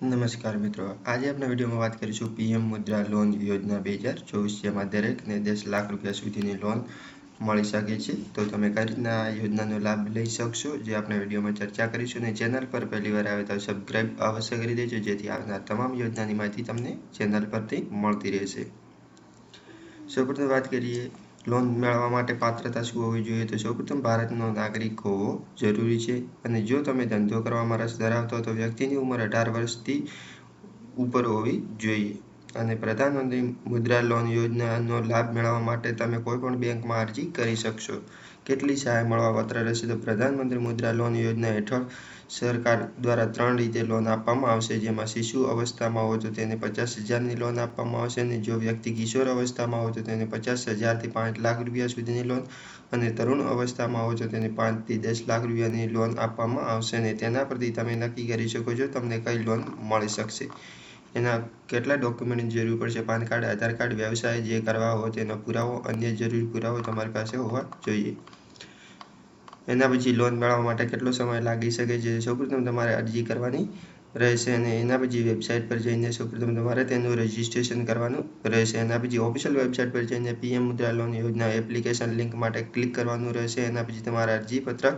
નમસ્કાર મિત્રો. આજે આપણે વિડીયોમાં વાત કરીશું પીએમ મુદ્રા લોન યોજના બે હજાર ચોવીસ જેમાં દરેકને દસ લાખ રૂપિયા સુધીની લોન મળી શકે છે. તો તમે કઈ રીતના યોજનાનો લાભ લઈ શકશો જે આપણે વિડીયોમાં ચર્ચા કરીશું અને ચેનલ પર પહેલી વાર આવે તો સબસ્ક્રાઈબ અવશ્ય કરી દેજો, જેથી આવનાર તમામ યોજનાની માહિતી તમને ચેનલ પરથી મળતી રહેશે. સૌપ્રથમ વાત કરીએ લોન મેળવવા માટે પાત્રતા શું હોવી જોઈએ તો સૌપ્રથમ ભારતનો નાગરિક હોવો જરૂરી છે. અને જો તમે ધંધો કરવામાં રસ ધરાવતો તો વ્યક્તિની ઉંમર અઢાર વર્ષથી ઉપર હોવી જોઈએ. અને પ્રધાનમંત્રી મુદ્રા લોન યોજનાનો લાભ મેળવવા માટે તમે કોઈપણ બેંકમાં અરજી કરી શકશો. કેટલી સહાય મળવા પાત્ર રહેશે તો પ્રધાનમંત્રી મુદ્રા લોન યોજના હેઠળ સરકાર દ્વારા ત્રણ રીતે લોન આપવામાં આવશે. જેમાં શિશુ અવસ્થામાં હોય તો તેને પચાસ હજારની લોન આપવામાં આવશે અને જો વ્યક્તિ કિશોર અવસ્થામાં હોય તો તેને પચાસ હજારથી પાંચ લાખ રૂપિયા સુધીની લોન અને તરુણ અવસ્થામાં હોય તો તેને પાંચથી દસ લાખ રૂપિયાની લોન આપવામાં આવશે અને તેના પરથી તમે નક્કી કરી શકો છો તમને કઈ લોન મળી શકશે. એના કેટલા ડોક્યુમેન્ટની જરૂર પડશે? પાન કાર્ડ, આધાર કાર્ડ, વ્યવસાય જે કરવા હોય તેનો પુરાવો, અન્ય જરૂરી પુરાવો તમારી પાસે હોવા જોઈએ. એના પછી લોન મેળવવા માટે કેટલો સમય લાગી શકે છે સૌપ્રથમ તમારે અરજી કરવાની રહેશે અને એના પછી વેબસાઇટ પર જઈને સૌપ્રથમ તમારે તેનું રજિસ્ટ્રેશન કરવાનું રહેશે. એના પછી ઓફિશિયલ વેબસાઇટ પર જઈને PM Mudra loan Yojana application link માટે ક્લિક કરવાનું રહેશે. એના પછી તમારે અરજીપત્રક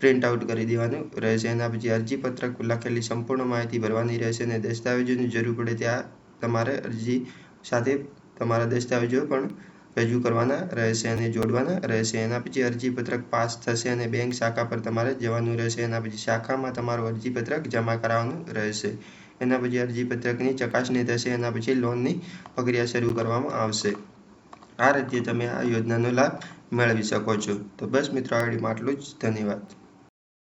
પ્રિન્ટ આઉટ કરી દેવાનું રહેશે. એના પછી અરજીપત્રક લખેલી સંપૂર્ણ માહિતી ભરવાની રહેશે અને દસ્તાવેજોની જરૂર પડે ત્યાં તમારે અરજી સાથે તમારા દસ્તાવેજો પણ રજૂ કરવાના રહેશે અને જોડવાના રહેશે. એના પછી અરજીપત્રક પાસ થશે અને બેંક શાખા પર તમારે જવાનું રહેશે. એના પછી શાખામાં તમારું અરજીપત્રક જમા કરાવવાનું રહેશે. એના પછી અરજીપત્રકની ચકાસણી થશે. એના પછી લોનની પ્રક્રિયા શરૂ કરવામાં આવશે. આ રીતે તમે આ યોજનાનો લાભ મેળવી શકો છો. તો બસ મિત્રો આગળ આટલું જ. ધન્યવાદ.